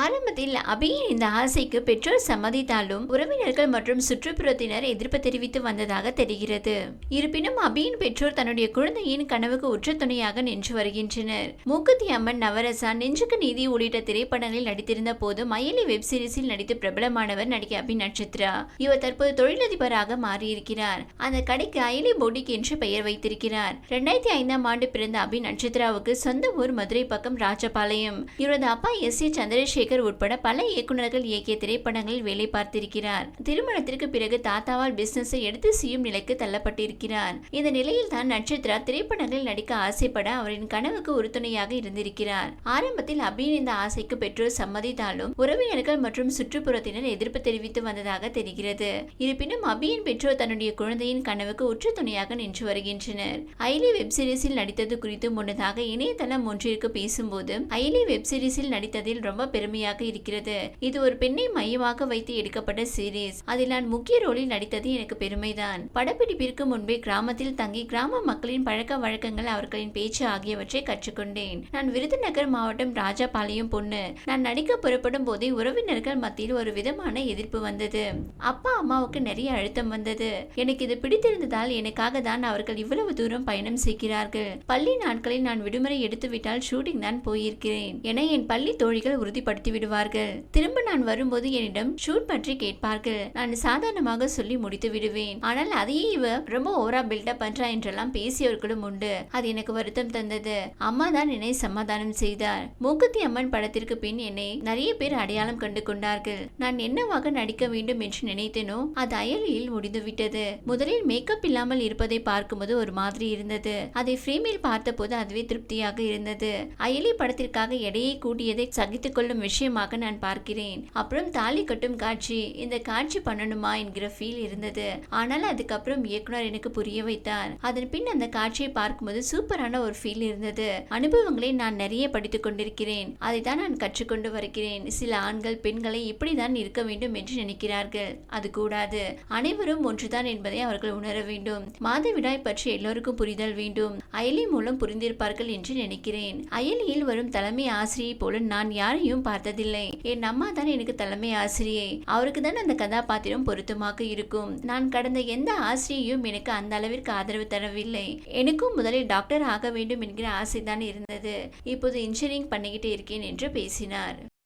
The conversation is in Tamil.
ஆரம்பத்தில் அபியின் இந்த ஆசைக்கு பெற்றோர் சம்மதித்தாலும் உறவினர்கள் மற்றும் சுற்றுப்புறத்தினர் எதிர்ப்பு தெரிவித்து வந்ததாக தெரிகிறது. இருப்பினும் அபியின் பெற்றோர் தன்னுடைய குழந்தையின் கனவுக்கு உற்ற துணையாக நின்று வருகின்றனர். மூக்குத்தி அம்மன் நவரசா நெஞ்சுக்கு நீதி உள்ளிட்ட திரைப்படங்களில் நடித்திருந்த போது மயிலி வெப் சீரிஸில் நடித்து பிரபலமானவர் நடிகை அபி நட்சத்திரா இவர் தற்போது தொழிலதிபராக மாறியிருக்கிறார். அந்த கடைக்கு அயலி போட்டிக் என்று பெயர் வைத்திருக்கிறார். இரண்டாயிரத்தி ஐந்தாம் ஆண்டு பிறந்த அபி நட்சத்திராவுக்கு சொந்த ஊர் மதுரை பக்கம் ராஜபாளையம். இவரது அப்பா எஸ் ஏ சந்திரசேகர் உட்பட பல இயக்குநர்கள் இயக்கிய திரைப்படங்களில் வேலை பார்த்திருக்கிறார். திருமணத்திற்கு பிறகு தாத்தாவால் பிசினஸை எடுத்து செய்யும் நிலைக்கு தள்ளப்பட்டிருக்கிறார். இந்த நிலையில் தான் நட்சத்திரா திரைப்படங்களில் நடிக்க ஆசைப்பட அவரின் கனவுக்கு உறுதுணையாக இருந்திருக்கிறார். ஆரம்பத்தில் அபியின் இந்த ஆசைக்கு பெற்றோர் சம்மதித்தாலும் உறவினர்கள் மற்றும் சுற்றுப்புறத்தினர் எதிர்ப்பு தெரிவித்து வந்ததாக தெரிகிறது. இருப்பினும் அபியின் பெற்றோர் தன்னுடைய குழந்தையின் கனவுக்கு உற்ற துணையாக நின்று வருகின்றனர். ஐலி வெப் சீரிஸில் நடித்தது குறித்து முன்னதாக இணையதளம் ஒன்றிற்கு பேசும்போது ஐலி வெப் சீரிஸில் நடித்ததில் ரொம்ப பெருமையாக இருக்கிறது. இது ஒரு பெண்ணை மையமாக வைத்து எடுக்கப்பட்ட சீரீஸ் அதில் நான் முக்கிய ரோலில் நடித்தது எனக்கு பெருமைதான். படப்பிடிப்பிற்கு முன்பே கிராமத்தில் தங்கி கிராம மக்களின் பழக்க வழக்கங்கள் அவர்களின் பேச்சு ஆகியவற்றை கற்றுக்கொண்டேன். நான் விருதுநகர் மாவட்டம் ராஜாபாளையம் பொண்ணு. நான் நடிக்க புறப்படும் போதே உறவினர்கள் மத்தியில் ஒரு விதமான எதிர்ப்பு வந்தது. அப்பா அம்மாவுக்கு நிறைய அழுத்தம் வந்தது. எனக்கு இது பிடித்திருந்ததால் எனக்காக தான் அவர்கள் இவ்வளவு தூரம் பயணம் செய்கிறார்கள். பள்ளி நாட்களில் நான் விடுமுறை எடுத்துவிட்டால் ஷூட்டிங் தான் போயிருக்கிறேன். என என் பள்ளி தோழிகள் உறுதிப்பட உறுதிப்படுத்தி விடுவார்கள் திரும்ப நான் வரும்போது என்னிடம் ஷூட் பற்றி கேட்பார்கள். நான் சாதாரணமாக சொல்லி முடித்து விடுவேன். ஆனால் அதையே இவ ரொம்ப ஓவரா பில்டப் பண்றா என்றெல்லாம் பேசியவர்களும் உண்டு. அது எனக்கு வருத்தம் தந்தது. அம்மா தான் என்னை சமாதானம் செய்தார். மூக்குத்தி அம்மன் படத்திற்கு பின் என்னை நிறைய பேர் அடையாளம் கண்டு கொண்டார்கள். நான் என்னவாக நடிக்க வேண்டும் என்று நினைத்தேனோ அது அயலியில் முடிந்துவிட்டது முதலில் மேக்கப் இல்லாமல் இருப்பதை பார்க்கும்போது ஒரு மாதிரி இருந்தது. அதை ஃப்ரேமில் பார்த்தபோது அதுவே திருப்தியாக இருந்தது. அயலி படத்திற்காக எடையை கூட்டியதை சகித்துக் கொள்ளும் விஷயமாக நான் பார்க்கிறேன். அப்புறம் தாலி கட்டும் காட்சி. இந்த காட்சி பண்ணணுமா என்கிற ஃபீல் இருந்தது. ஆனால் அதுக்கப்புறம் இயக்குனர் எனக்கு புரிய வைத்தார். அதன் பின் அந்த காட்சியை பார்க்கும்போது சூப்பரான ஒரு ஃபீல் இருந்தது. அனுபவங்களை நான் நிறைய படித்துக் கொண்டிருக்கிறேன். அதை தான் நான் கற்றுக்கொண்டு வருகிறேன். சில ஆண்கள் பெண்களை இப்படிதான் இருக்க வேண்டும் என்று நினைக்கிறார்கள். அது கூடாது. அனைவரும் ஒன்றுதான் என்பதை அவர்கள் உணர வேண்டும். மாதவிடாய் பற்றி எல்லோருக்கும் புரிதல் வேண்டும். அயலி மூலம் புரிந்திருப்பார்கள் என்று நினைக்கிறேன். அயலியில் வரும் தலைமை ஆசிரியை போல நான் யாரையும் பார்த்ததில்லை. என் அம்மா தான் எனக்கு தலைமை ஆசிரியை. அவருக்கு தான் அந்த கதாபாத்திரம் பொருத்தமாக இருக்கும். நான் கடந்த எந்த ஆசிரியையும் எனக்கு அந்த அளவிற்கு ஆதரவு தரவில்லை. எனக்கும் முதலில் டாக்டர் ஆக வேண்டும் என்கிற ஆசைதான் இருந்தது. இப்போது இன்ஜினியரிங் பண்ணிக்கிட்டு இருக்கேன் என்று பேசினார்.